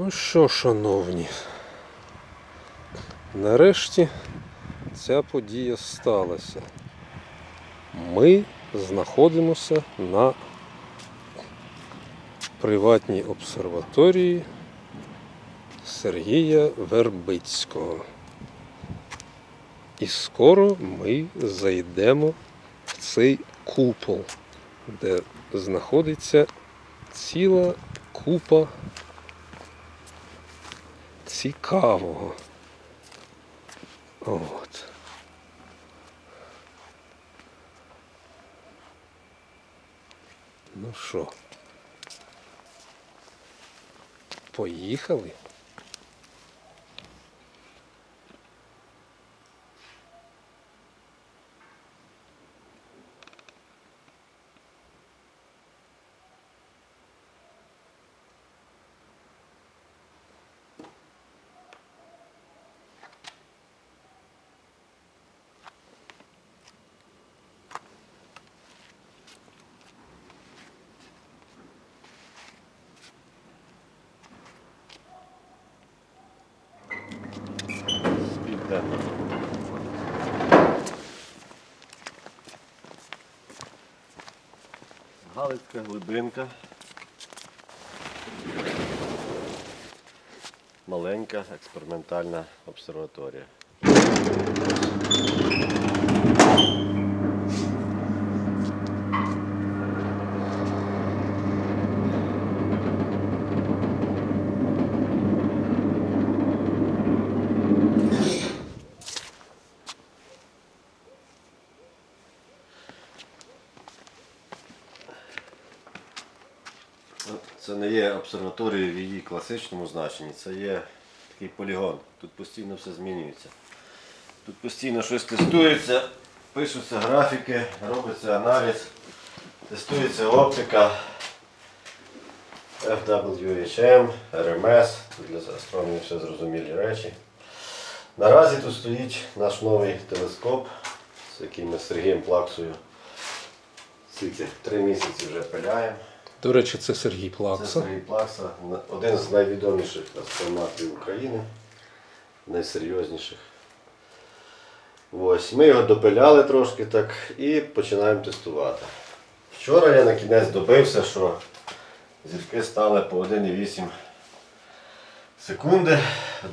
Ну що, шановні, нарешті ця подія сталася. Ми знаходимося на приватній обсерваторії Сергія Вербицького. І скоро ми зайдемо в цей купол, де знаходиться ціла купа цікавого. От. Ну що? Поїхали? Південно. Галицька глибинка. Маленька експериментальна обсерваторія. Це не є обсерваторія в її класичному значенні, це є такий полігон. Тут постійно все змінюється. Тут постійно щось тестується, пишуться графіки, робиться аналіз, тестується оптика, FWHM, RMS, тут для астрономів все зрозумілі речі. Наразі тут стоїть наш новий телескоп, з яким ми з Сергієм Плаксою скільки, три місяці вже пиляємо. До речі, це Сергій Це Плакса. Сергій Плакса, один з найвідоміших астрономатів України, найсерйозніших. Ось, ми його допиляли трошки так і починаємо тестувати. Вчора я на кінець добився, що зірки стали по 1,8 секунди,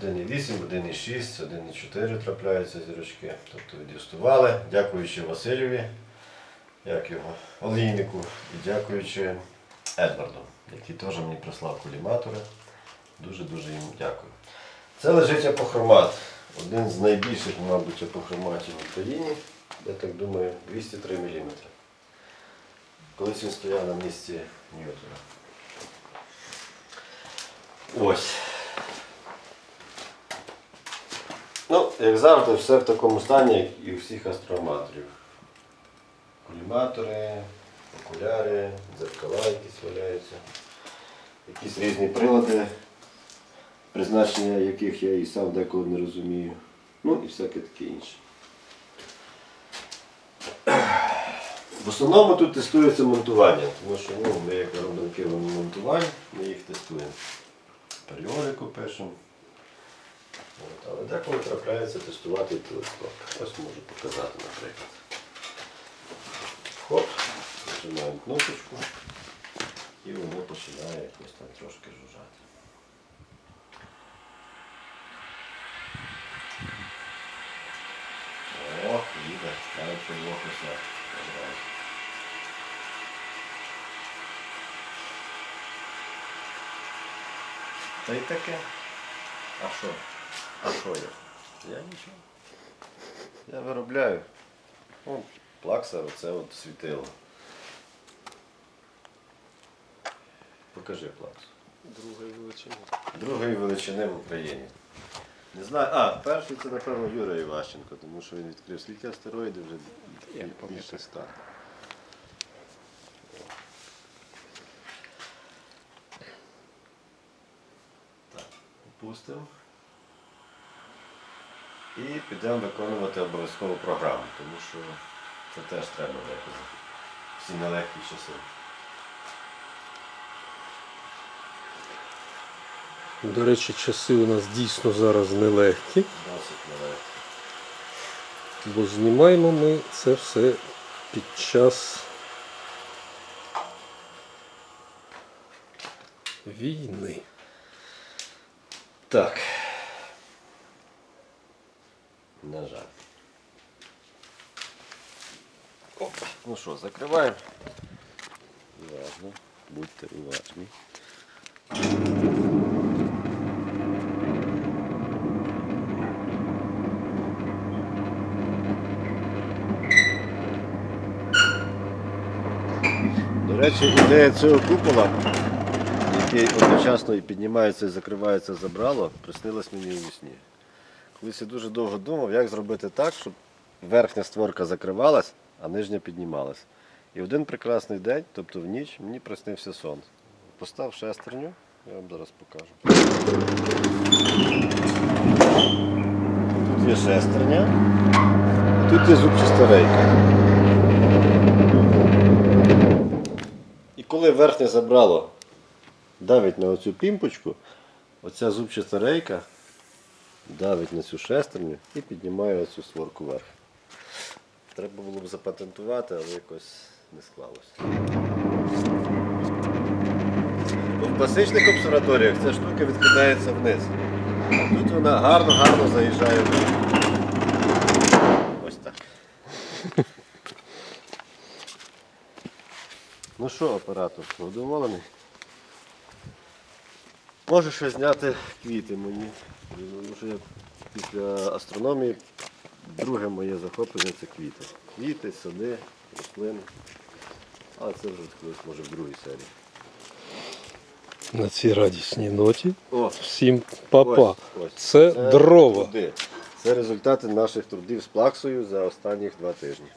1,8, 1,6, 1,4 трапляються зірочки. Тобто від'юстували, дякуючи Васильові, як його, олійнику, і дякуючи Едварду, який теж мені прислав коліматори. Дуже-дуже їм дякую. Це лежить апохромат. Один з найбільших, мабуть, апохроматів в Україні. Я так думаю, 203 мм. Колись він стояв на місці Ньютона. Ось. Ну, як завжди, все в такому стані, як і у всіх астрономаторів. Коліматори, окуляри, дзеркала якісь валяються, якісь різні прилади, призначення яких я і сам деколи не розумію. Ну і всяке таке інше. В основному тут тестується монтування, тому що ну, ми як керівні монтувань, ми їх тестуємо. Періодику пишемо. От, але деколи трапляється тестувати телескоп. Ось можу показати, наприклад. Нажимаємо кнопочку і воно починає якось там трошки жужжати. О, їде, навіть підвохуся. Та й таке. А що? А що я? Я нічого. Я виробляю. Ну, плакса, оце от світило. Покажи плаксу. Другої величини. Другої величини в Україні. Не знаю. А, перший це, напевно, Юра Іващенко, тому що він відкрив скільки астероїдів вже Я більше ста. Так, опустимо. І підемо виконувати обов'язково програму, тому що це теж треба виконати. Всі нелегкі часи. До речі, часи у нас дійсно зараз нелегкі, бо знімаємо ми це все під час війни. Так. На жаль. Опа. Ну що, закриваємо. Уважно. Будьте уважні. До речі, ідея цього купола, який одночасно і піднімається і закривається забрало, приснилось мені у вісні. Колись я дуже довго думав, як зробити так, щоб верхня створка закривалась, а нижня піднімалась. І один прекрасний день, тобто в ніч, мені приснився сон. Постав шестерню, я вам зараз покажу. Тут є шестерня, тут є зубчаста рейка. Коли верхнє забрало давить на оцю пімпочку, оця зубчаста рейка давить на цю шестерню і піднімає оцю створку вверх. Треба було б запатентувати, але якось не склалося. В класичних обсерваторіях ця штука відкидається вниз. Тут вона гарно-гарно заїжджає вниз. Ось так. Ну що, оператор, задоволений? Можеш ще зняти квіти мені. Тому що я після астрономії друге моє захоплення це квіти. Квіти, сади, рослини. Але це вже колись може в другій серії. На цій радісній ноті. О, Всім папа. ось, ось. Це дрова. труди. Це результати наших трудів з плаксою за останніх два тижні.